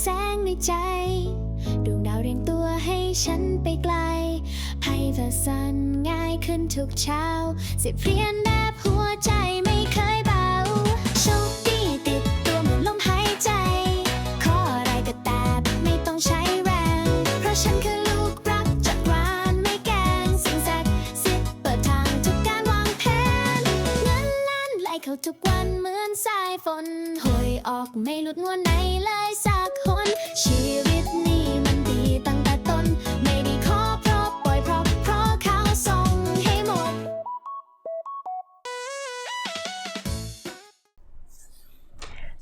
แสงในใจ ดวงดาวเรียงตัวให้ฉันไปไกลให้เธอสั่นง่ายขึ้นทุกเช้าสิบเพียนแนบหัวใจไม่เคย ทุกวันเหมือนสายฝนหวยออกไม่หลุดงวดไหนเลยสักคนชีวิตนี้มันดีตั้งแต่ต้น ไม่ได้ขอเพราะปล่อยเพราะเพราะเขาส่งให้หมด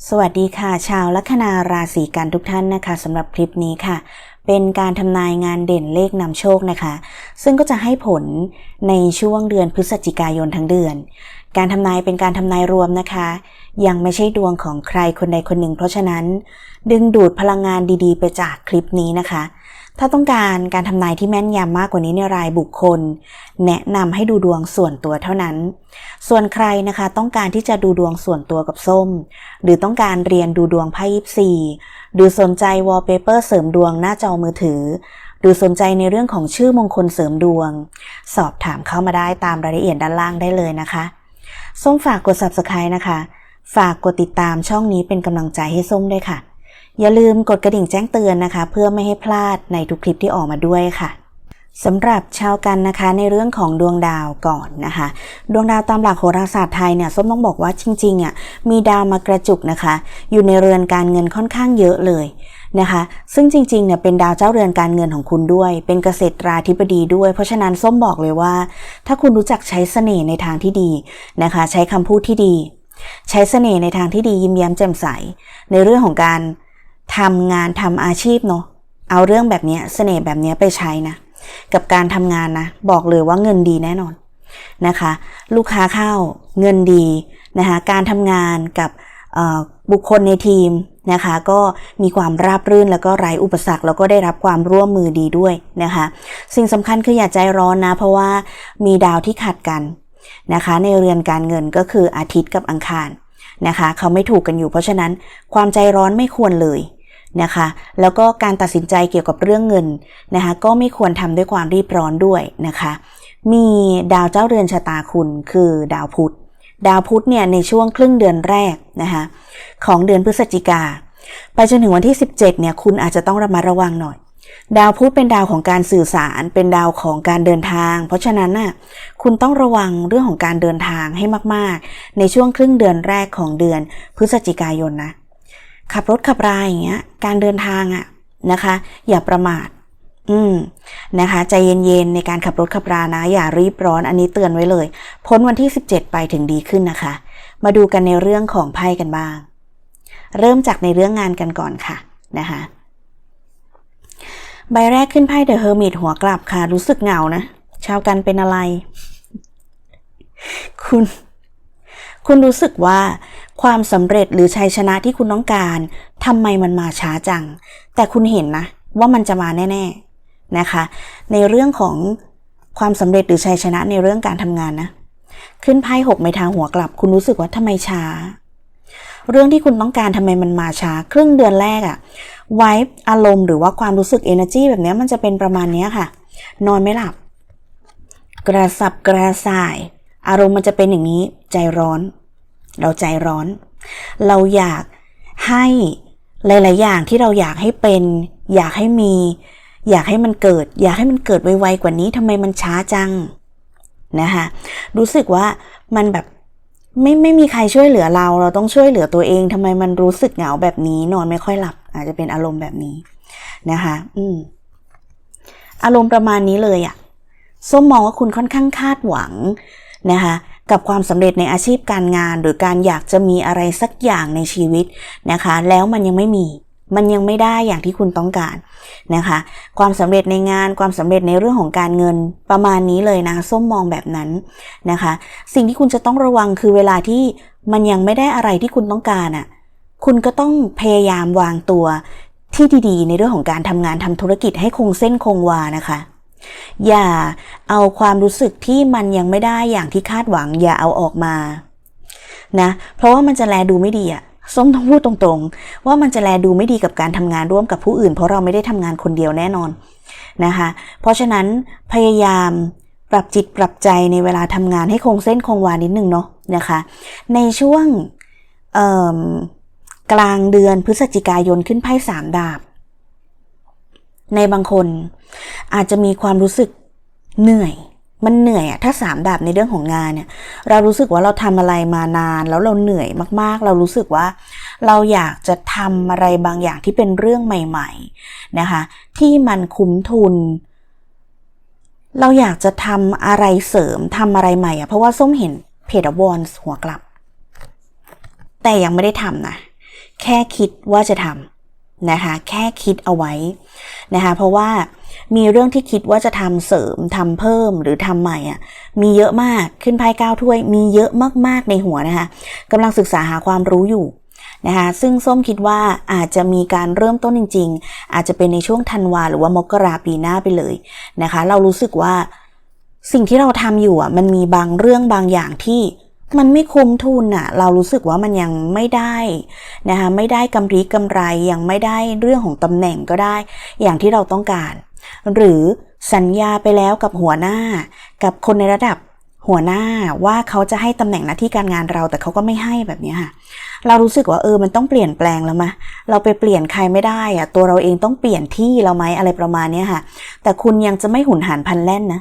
สวัสดีค่ะ ชาวลัคนาราศีกันทุกท่านนะคะสำหรับคลิปนี้ค่ะ เป็นการทำนายงานเด่นเลขนำโชคนะคะ ซึ่งก็จะให้ผลในช่วงเดือนพฤศจิกายนทั้งเดือน การทำนายเป็นการทำนายรวมนะคะ ยังไม่ใช่ดวงของใครคนใดคนหนึ่ง เพราะฉะนั้น ดึงดูดพลังงานดีๆ ไปจากคลิปนี้นะคะ ถ้าต้องการการทำนายที่แม่นยำมากกว่านี้ในรายบุคคล แนะนำให้ดูดวงส่วนตัวเท่านั้น ส่วนใครนะคะ ต้องการที่จะดูดวงส่วนตัวกับส้ม หรือต้องการเรียนดูดวงไพ่ยิปซีหรือสนใจวอลเปเปอร์เสริมดวงหน้าจอมือถือ หรือสนใจในเรื่องของชื่อมงคลเสริมดวง สอบถามเข้ามาได้ตามรายละเอียดด้านล่างได้เลยนะคะส้มฝากกด subscribe นะคะ ฝากกดติดตามช่องนี้เป็นกำลังใจให้ส้มด้วยค่ะ อย่าลืมกดกระดิ่งแจ้งเตือนนะคะ เพื่อไม่ให้พลาดในทุกคลิปที่ออกมาด้วยค่ะสำหรับชาวกันนะคะในเรื่องของดวงดาวก่อนนะคะ ดวงดาวตามหลักโหราศาสตร์ไทยเนี่ยส้มต้องบอกว่าจริงๆอะมีดาวมากระจุกนะคะ อยู่ในเรือนการเงินค่อนข้างเยอะเลยนะคะ ซึ่งจริงๆเนี่ยเป็นดาวเจ้าเรือนการเงินของคุณด้วย เป็นเกษตราธิบดีด้วย เพราะฉะนั้นส้มบอกเลยว่า ถ้าคุณรู้จักใช้เสน่ห์ในทางที่ดีนะคะ ใช้คำพูดที่ดี ใช้เสน่ห์ในทางที่ดียิ้มแย้มแจ่มใส ในเรื่องของการ ทำงานทำอาชีพเนาะเอาเรื่องแบบนี้เสน่ห์แบบนี้ไปใช้นะ กับการทำงานนะ บอกเลยว่าเงินดีแน่นอนนะคะ ลูกค้าเข้าเงินดีนะคะการทำงานกับบุคคลในทีมนะคะก็มีความราบรื่นแล้วก็ไร้อุปสรรคแล้วก็ได้รับความร่วมมือดีด้วยนะคะ สิ่งสำคัญคืออย่าใจร้อนนะ เพราะว่ามีดาวที่ขัดกันนะคะ ในเรือนการเงินก็คืออาทิตย์กับอังคารนะคะ เขาไม่ถูกกันอยู่เพราะฉะนั้นความใจร้อนไม่ควรเลย นะคะ แล้วก็การตัดสินใจเกี่ยวกับเรื่องเงินนะคะก็ไม่ควรทำด้วยความรีบร้อนด้วยนะคะ มีดาวเจ้าเรือนชะตาคุณคือดาวพุธ ดาวพุธเนี่ยในช่วงครึ่งเดือนแรกนะคะของเดือนพฤศจิกาไปจนถึงวันที่ 17เนี่ยคุณอาจจะต้องระมัดระวังหน่อยดาวพุธเป็นดาวของการสื่อสารเป็นดาวของการเดินทาง เพราะฉะนั้นน่ะคุณต้องระวังเรื่องของการเดินทางให้มาก ๆ ในช่วงครึ่งเดือนแรกของเดือนพฤศจิกายนนะ ขับรถขับราอย่างเงี้ย การเดินทางอะนะคะ อย่าประมาท อืมนะคะ ใจเย็นๆในการขับรถขับรานะ อย่ารีบร้อนอันนี้เตือนไว้เลย พ้นวันที่ 17 ไปถึงดีขึ้นนะคะ มาดูกันในเรื่องของไพ่กันบ้าง เริ่มจากในเรื่องงานกันก่อนค่ะนะคะใบแรกขึ้นไพ่เดอะเฮอร์มิตหัวกลับค่ะ รู้สึกเหงานะ ชาวกันเป็นอะไร คุณ คุณรู้สึกว่า ความสำเร็จหรือชัยชนะที่คุณต้องการทำไมมันมาช้าจัง แต่คุณเห็นนะ ว่ามันจะมาแน่ ๆนะคะ ในเรื่องของความสำเร็จหรือชัยชนะในเรื่องการทำงานนะ ขึ้นไพ่หกไม้เท้าหัวกลับ คุณรู้สึกว่าทำไมช้า เรื่องที่คุณต้องการทำไมมันมาช้า ครึ่งเดือนแรกอะไว้อารมณ์หรือว่าความรู้สึก energy แบบนี้มันจะเป็นประมาณนี้ค่ะ นอนไม่หลับ กระสับกระส่าย อารมณ์มันจะเป็นอย่างนี้ใจร้อน เราใจร้อน เราอยากให้หลาย ๆ อย่างที่เราอยากให้เป็น อยากให้มี อยากให้มันเกิด อยากให้มันเกิดไว ๆ กว่านี้ทำไมมันช้าจังนะคะรู้สึกว่ามันแบบไม่ไม่มีใครช่วยเหลือเรา เราต้องช่วยเหลือตัวเองทำไมมันรู้สึกเหงาแบบนี้นอนไม่ค่อยหลับ อาจจะเป็นอารมณ์แบบนี้นะคะอืมอารมณ์ประมาณนี้เลยอะส้มมองว่าคุณค่อนข้างคาดหวังนะคะ กับความสำเร็จในอาชีพการงาน หรือการอยากจะมีอะไรสักอย่างในชีวิตนะคะ แล้วมันยังไม่มีมันยังไม่ได้อย่างที่คุณต้องการนะคะ ความสำเร็จในงานความสำเร็จในเรื่องของการเงินประมาณนี้เลยนะส้มมองแบบนั้นนะคะ สิ่งที่คุณจะต้องระวังคือเวลาที่มันยังไม่ได้อะไรที่คุณต้องการอะ่ะคุณก็ต้องพยายามวางตัวที่ดีๆ ในเรื่องของการทำงานทำธุรกิจให้คงเส้นคงวานะคะ อย่าเอาความรู้สึกที่มันยังไม่ได้อย่างที่คาดหวัง อย่าเอาออกมา นะ เพราะว่ามันจะแลดูไม่ดีอะส้มต้องพูดตรงๆ ว่ามันจะแลดูไม่ดีกับการทำงานร่วมกับผู้อื่น เพราะเราไม่ได้ทำงานคนเดียวแน่นอนนะคะ เพราะฉะนั้นพยายามปรับจิตปรับใจในเวลาทำงานให้คงเส้นคงวานิดนึงเนาะนะคะ ในช่วงกลางเดือนพฤศจิกายนขึ้นไพ่สามดาบ ในบางคนอาจจะมีความรู้สึกเหนื่อย มันเหนื่อยอะถ้าสามดาบในเรื่องของงานเนี่ย เรารู้สึกว่าเราทำอะไรมานาน แล้วเราเหนื่อยมากๆ เรารู้สึกว่า เราอยากจะทำอะไรบางอย่างที่เป็นเรื่องใหม่ ๆนะคะ ที่มันคุ้มทุน เราอยากจะทำอะไรเสริมทำอะไรใหม่อะเพราะว่าส้มเห็นเพจวอนหัวกลับ แต่ยังไม่ได้ทำนะ แค่คิดว่าจะทำ นะคะแค่คิดเอาไว้นะคะเพราะว่ามีเรื่องที่คิดว่าจะทำเสริมทำเพิ่มหรือทำใหม่อะมีเยอะมากขึ้นไพ่เก้าถ้วย มีเยอะมากๆในหัวนะคะกำลังศึกษาหาความรู้อยู่นะคะซึ่งส้มคิดว่าอาจจะมีการเริ่มต้นจริง ๆ อาจจะเป็นในช่วงธันวาหรือว่ามกราปีหน้าไปเลยนะคะ เรารู้สึกว่าสิ่งที่เราทำอยู่อะมันมีบางเรื่องบางอย่างที่ มันไม่คุ้มทุนอะเรารู้สึกว่ามันยังไม่ได้นะคะไม่ได้กำไรกำไรยังไม่ได้เรื่องของตำแหน่งก็ได้ อย่างที่เราต้องการ หรือสัญญาไปแล้วกับหัวหน้า กับคนในระดับหัวหน้าว่าเขาจะให้ตำแหน่งหน้าที่การงานเราแต่เขาก็ไม่ให้แบบนี้ค่ะเรารู้สึกว่าเออมันต้องเปลี่ยนแปลงแล้วมะเราไปเปลี่ยนใครไม่ได้อะตัวเราเองต้องเปลี่ยนที่เราไหมอะไรประมาณนี้ค่ะ แต่คุณยังจะไม่หุนหันพันแล่นนะ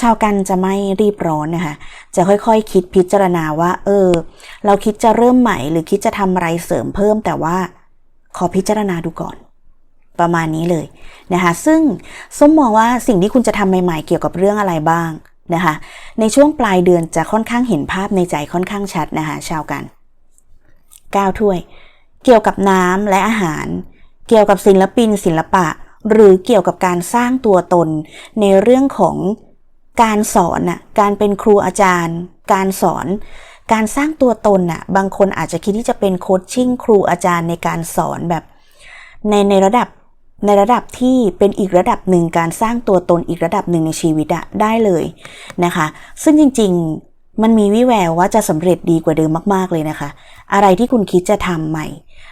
ชาวกันจะไม่รีบร้อนนะคะ จะค่อยๆคคิดพิจารณาว่า เออ เราคิดจะเริ่มใหม่ หรือคิดจะทำอะไรเสริมเพิ่ม แต่ว่าขอพิจารณาดูก่อน ประมาณนี้เลยนะคะ ซึ่งส้มมองว่าสิ่งที่คุณจะทำใหม่ๆ เกี่ยวกับเรื่องอะไรบ้างนะคะ ในช่วงปลายเดือนจะค่อนข้างเห็นภาพในใจค่อนข้างชัดนะคะชาวกันก้าถ้วย เกี่ยวกับน้ำและอาหาร เกี่ยวกับศิลปินศิลปะ หรือเกี่ยวกับการสร้างตัวตนในเรื่องของ การสอนน่ะการเป็นครูอาจารย์ การสอน การสร้างตัวตนน่ะบางคนอาจจะคิดที่จะเป็นโคชชิ่งครูอาจารย์ในการสอนแบบในในระดับในระดับที่เป็นอีกระดับหนึ่งการสร้างตัวตนอีกระดับหนึ่งในชีวิตอะได้เลยนะคะ ซึ่งจริงๆมันมีวิแววว่าจะสำเร็จดีกว่าเดิมมากๆเลยนะคะ อะไรที่คุณคิดจะทำใหม่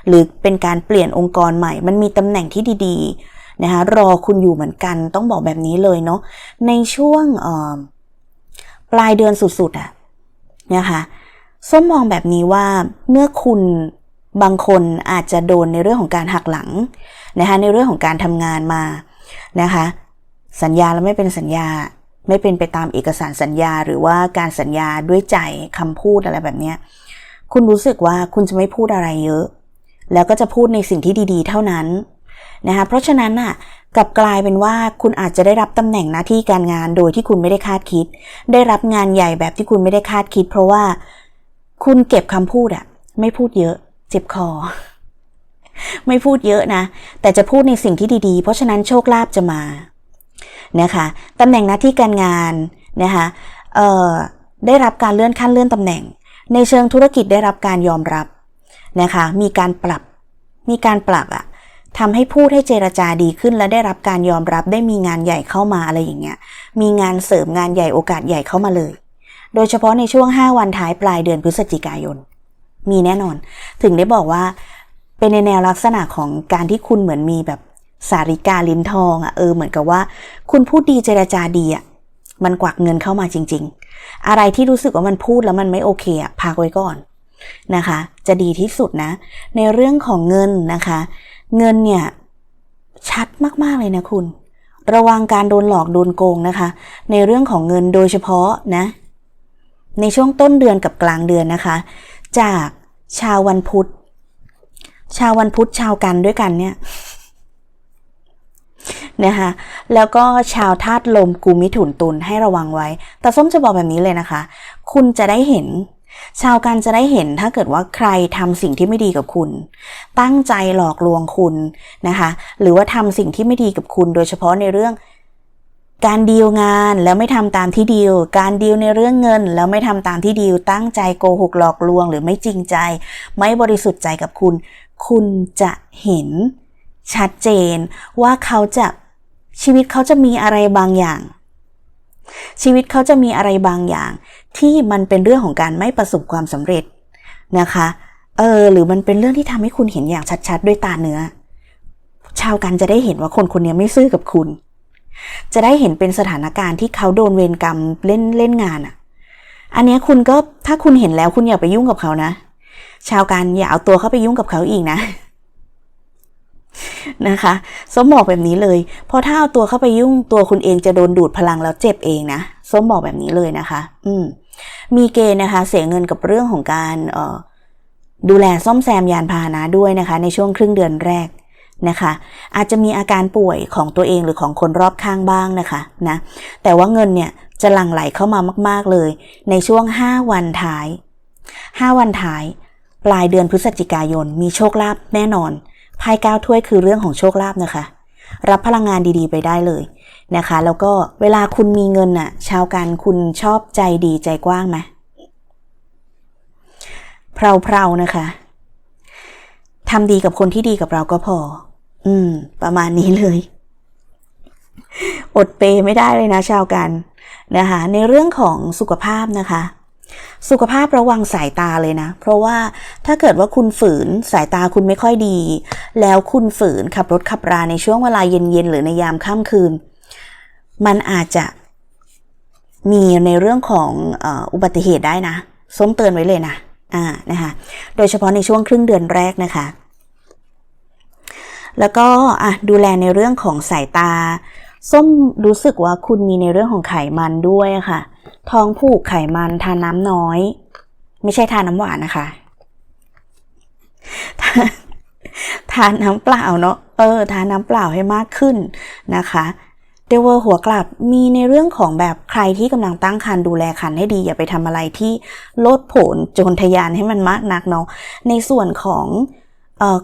หรือเป็นการเปลี่ยนองค์กรใหม่ มันมีตำแหน่งที่ดีๆ นะคะรอคุณอยู่เหมือนกันต้องบอกแบบนี้เลยเนาะในช่วงปลายเดือนสุดๆอะนะคะส้มมองแบบนี้ว่าเมื่อคุณบางคนอาจจะโดนในเรื่องของการหักหลังนะคะในเรื่องของการทำงานมานะคะสัญญาแล้วไม่เป็นสัญญาไม่เป็นไปตามเอกสารสัญญา หรือว่าการสัญญาด้วยใจคำพูดอะไรแบบนี้คุณรู้สึกว่าคุณจะไม่พูดอะไรเยอะ แล้วก็จะพูดในสิ่งที่ดี ๆ เท่านั้น นะคะเพราะฉะนั้นน่ะกลับกลายเป็นว่าคุณอาจจะได้รับตำแหน่งหน้าที่การงานโดยที่คุณไม่ได้คาดคิด ได้รับงานใหญ่แบบที่คุณไม่ได้คาดคิด เพราะว่าคุณเก็บคำพูดอะไม่พูดเยอะ เจ็บคอ ไม่พูดเยอะนะ แต่จะพูดในสิ่งที่ดีๆ เพราะฉะนั้นโชคลาภจะมานะคะตำแหน่งหน้าที่การงานนะคะเอ่อได้รับการเลื่อนขั้นเลื่อนตำแหน่ง ในเชิงธุรกิจได้รับการยอมรับนะคะ มีการปรับ มีการปรับอะ ทำให้พูดให้เจรจาดีขึ้นและได้รับการยอมรับได้มีงานใหญ่เข้ามาอะไรอย่างเงี้ย มีงานเสริมงานใหญ่โอกาสใหญ่เข้ามาเลย โดยเฉพาะในช่วง 5 วันท้ายปลายเดือนพฤศจิกายน มีแน่นอน ถึงได้บอกว่า เป็นในแนวลักษณะของการที่คุณเหมือนมีแบบสาริกาลิ้นทองอะ่ะเออเหมือนกับว่า คุณพูดดีเจรจาดีอะ่ะมันกวักเงินเข้ามาจริง ๆ อะไรที่รู้สึกว่ามันพูดแล้วมันไม่โอเคอะ่ะพักไว้ก่อนนะคะ จะดีที่สุดนะ ในเรื่องของเงินนะคะ เงินเนี่ยชัดมากๆเลยนะคุณ ระวังการโดนหลอกโดนโกงนะคะ ในเรื่องของเงินโดยเฉพาะนะ ในช่วงต้นเดือนกับกลางเดือนนะคะ จากชาววันพุธ ชาววันพุธชาวกันด้วยกันเนี่ยนะคะแล้วก็ชาวธาตุลมกุมิถุนตุลให้ระวังไว้ แต่ส้มจะบอกแบบนี้เลยนะคะ คุณจะได้เห็น ชาวกันจะได้เห็นถ้าเกิดว่าใครทำสิ่งที่ไม่ดีกับคุณ ตั้งใจหลอกลวงคุณนะคะ หรือว่าทำสิ่งที่ไม่ดีกับคุณ โดยเฉพาะในเรื่องการดีลงานแล้วไม่ทำตามที่ดีล การดีลในเรื่องเงิน แล้วไม่ทำตามที่ดีล ตั้งใจโกหกหลอกลวง หรือไม่จริงใจ ไม่บริสุทธิ์ใจกับคุณ คุณจะเห็นชัดเจนว่าเขาจะชีวิตเขาจะมีอะไรบางอย่าง ชีวิตเขาจะมีอะไรบางอย่าง ที่มันเป็นเรื่องของการไม่ประสบความสำเร็จนะคะเออหรือมันเป็นเรื่องที่ทำให้คุณเห็นอย่างชัดๆ ด้วยตาเนื้อ ชาวกันจะได้เห็นว่าคนคนนี้ไม่ซื่อกับคุณ จะได้เห็นเป็นสถานการณ์ที่เขาโดนเวรกรรมเล่นเล่นงานอะ่ะ อันนี้คุณก็ถ้าคุณเห็นแล้วคุณอย่าไปยุ่งกับเขานะ ชาวกันอย่าเอาตัวเข้าไปยุ่งกับเขาอีกนะ นะคะส้มบอกแบบนี้เลยพราะถ้าเอาตัวเข้าไปยุ่งตัวคุณเองจะโดนดูดพลังแล้วเจ็บเองนะส้มบอกแบบนี้เลยนะคะ อืมมีเกณฑ์นะคะ เสียเงินกับเรื่องของการเอ่อดูแลซ่อมแซมยานพาหนะด้วยนะคะ ในช่วงครึ่งเดือนแรกนะคะ อาจจะมีอาการป่วยของตัวเองหรือของคนรอบข้างบ้างนะคะนะแต่ว่าเงินเนี่ยจะหลั่งไหลเข้ามามาก ๆเลย ในช่วง 5 วันท้าย 5 วันท้าย ปลายเดือนพฤศจิกายน มีโชคลาภแน่นอน ไพ่ก้าถ้วยคือเรื่องของโชคลาภนะคะ รับพลังงานดีๆ ไปได้เลยนะคะ แล้วก็เวลาคุณมีเงินน่ะ ชาวกันคุณชอบใจดีใจกว้างไหมเพลาๆนะคะทำดีกับคนที่ดีกับเราก็พอ อืม ประมาณนี้เลย อดเปย์ไม่ได้เลยนะชาวกันนะคะ ในเรื่องของสุขภาพนะคะ สุขภาพระวังสายตาเลยนะ เพราะว่าถ้าเกิดว่าคุณฝืนสายตาคุณไม่ค่อยดี แล้วคุณฝืนขับรถขับราในช่วงเวลาเย็นๆ หรือในยามค่ำคืน มันอาจจะมีในเรื่องของอ,อุบัติเหตุได้นะส้มเตือนไว้เลยนะอ่านะคะโดยเฉพาะในช่วงครึ่งเดือนแรกนะคะ แล้วก็อะดูแลในเรื่องของสายตา ส้มรู้สึกว่าคุณมีในเรื่องของไขมันด้วยะค่ะ ท้องผูกไขมันทานน้ำน้อย ไม่ใช่ทานน้ำหวานนะคะ ทานทานน้ำเปล่าเนาะเออทานน้ำเปล่าให้มากขึ้นนะคะเดวเวอร์หัวกลับมีในเรื่องของแบบใครที่กำลังตั้งครรภ์ดูแลครรภ์ให้ดี อย่าไปทำอะไรที่โลดโผนโจรทยานให้มันมากนักเนาะในส่วนของเอ่อ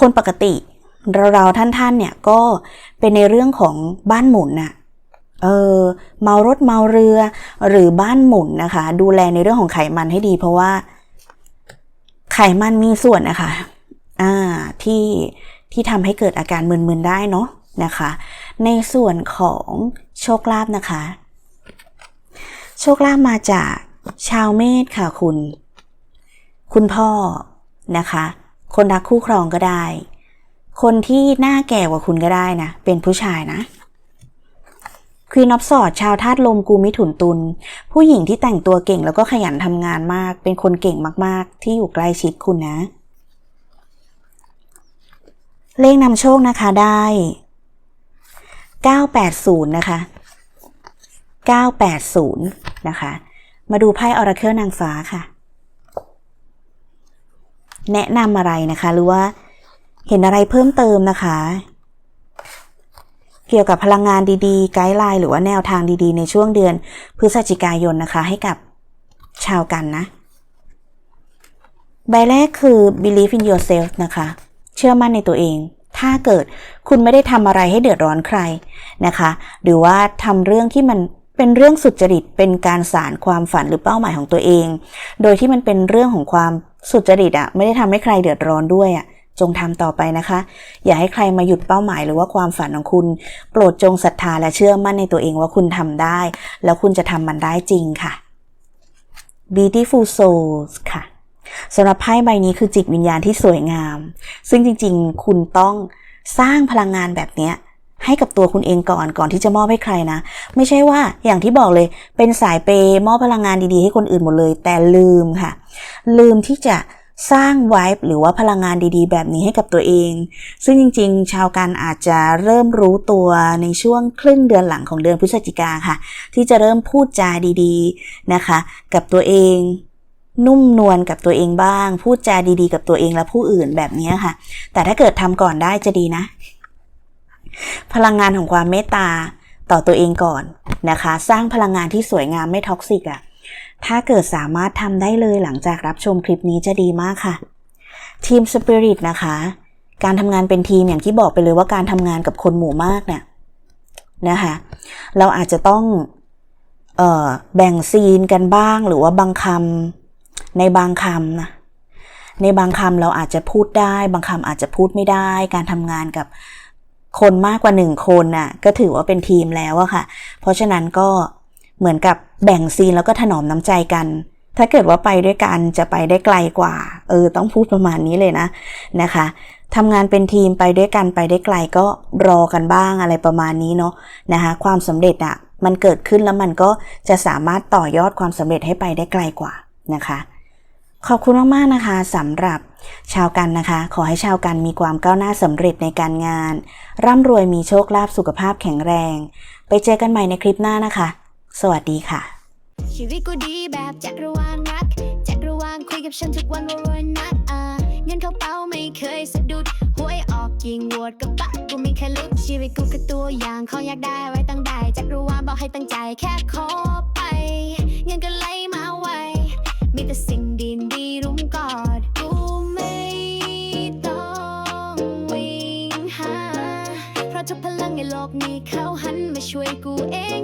คนปกติเราๆท่านๆเนี่ยก็เป็นในเรื่องของบ้านหมุนน่ะ เออเมารถเมาเรือ หรือบ้านหมุนนะคะ ดูแลในเรื่องของไขมันให้ดี เพราะว่า ไขมันมีส่วนนะคะ อ่าที่ที่ทำให้เกิดอาการมึนๆได้เนาะนะคะ ในส่วนของโชคลาภนะคะ โชคลาภมาจากชาวเมษค่ะคุณ คุณพ่อนะคะ คนรักคู่ครองก็ได้ คนที่หน้าแก่กว่าคุณก็ได้นะ เป็นผู้ชายนะ ควีนอฟสอดชาวธาตุลมกูมิถุนตุลผู้หญิงที่แต่งตัวเก่งแล้วก็ขยันทำงานมาก เป็นคนเก่งมากๆ ที่อยู่ใกล้ชิดคุณนะ เลขนำโชคนะคะได้ 980 นะคะ 980 นะคะ มาดูไพ่ออราเคิลนางฟ้าค่ะ แนะนำอะไรนะคะ หรือว่าเห็นอะไรเพิ่มเติมนะคะ เกี่ยวกับพลังงานดีๆ ไกด์ไลน์หรือว่าแนวทางดีๆ ในช่วงเดือนพฤศจิกายนนะคะ ให้กับชาวกันนะ ใบแรกคือ believe in yourself นะคะ เชื่อมั่นในตัวเอง ถ้าเกิดคุณไม่ได้ทำอะไรให้เดือดร้อนใครนะคะ หรือว่าทำเรื่องที่มันเป็นเรื่องสุจริต เป็นการสารความฝันหรือเป้าหมายของตัวเอง โดยที่มันเป็นเรื่องของความสุจริตอะไม่ได้ทำให้ใครเดือดร้อนด้วยอะ จงทำต่อไปนะคะ อย่าให้ใครมาหยุดเป้าหมายหรือว่าความฝันของคุณ โปรดจงศรัทธาและเชื่อมั่นในตัวเองว่าคุณทำได้ แล้วคุณจะทำมันได้จริงค่ะ beautiful souls ค่ะสำหรับไพ่ใบนี้คือจิตวิญญาณที่สวยงาม ซึ่งจริงๆ คุณต้องสร้างพลังงานแบบนี้ให้กับตัวคุณเองก่อนก่อนที่จะมอบให้ใครนะ ไม่ใช่ว่าอย่างที่บอกเลย เป็นสายเปย์มอบพลังงานดีๆ ให้คนอื่นหมดเลย แต่ลืมค่ะ ลืมที่จะ สร้างไวบ์หรือว่าพลังงานดีๆ แบบนี้ให้กับตัวเอง ซึ่งจริงๆ ชาวกันอาจจะเริ่มรู้ตัวในช่วงครึ่งเดือนหลังของเดือนพฤศจิกาค่ะ ที่จะเริ่มพูดจาดีๆนะคะ กับตัวเอง นุ่มนวลกับตัวเองบ้าง พูดจาดีๆ กับตัวเองและผู้อื่นแบบนี้ค่ะ แต่ถ้าเกิดทำก่อนได้จะดีนะ พลังงานของความเมตตาต่อตัวเองก่อนนะคะ สร้างพลังงานที่สวยงามไม่ท็อกซิกอะ่ะ ถ้าเกิดสามารถทำได้เลยหลังจากรับชมคลิปนี้จะดีมากค่ะ ทีมสปิริตนะคะ การทำงานเป็นทีมอย่างที่บอกไปเลยว่าการทำงานกับคนหมู่มากเนี่ยนะคะ เราอาจจะต้องเอ่อแบ่งซีนกันบ้างหรือว่าบางคำในบางคำนะในบางคำเราอาจจะพูดได้ บางคำอาจจะพูดไม่ได้ การทำงานกับคนมากกว่าหนึ่งคนน่ะก็ถือว่าเป็นทีมแล้วอะค่ะ เพราะฉะนั้นก็ เหมือนกับแบ่งซีนแล้วก็ถนอมน้ำใจกัน ถ้าเกิดว่าไปด้วยกันจะไปได้ไกลกว่า เออ ต้องพูดประมาณนี้เลยนะนะคะทำงานเป็นทีมไปด้วยกันไปได้ไกลก็รอกันบ้างอะไรประมาณนี้เนาะนะคะความสำเร็จอะมันเกิดขึ้นแล้วมันก็จะสามารถต่อยอดความสำเร็จให้ไปได้ไกลกว่านะคะขอบคุณมากๆนะคะสำหรับชาวกันนะคะ ขอให้ชาวกันมีความก้าวหน้าสำเร็จในการงาน ร่ำรวยมีโชคลาภสุขภาพแข็งแรง ไปเจอกันใหม่ในคลิปหน้านะคะ สวัสดีค่ะ ชีวิตกูดีแบบจักรวาลรักจักรวาลคุยกับฉันทุกวันว่ารวยนักอ่าเงินเข้าเป้าไม่เคยสะดุดหวยออกยิงวดกับปะกูมีแค่ลุกชีวิตกูคือตัวอย่างของอยากได้ไว้ตั้งได้จักรวาลบอกให้ตั้งใจแค่ขอไป เงินก็ไหลมาไวมีแต่สิ่งดีดีๆรุมกอดกูไม่ต้องวิ่งหาเพราะทุกพลังในโลกนี้เขาหันมาช่วยกูเอง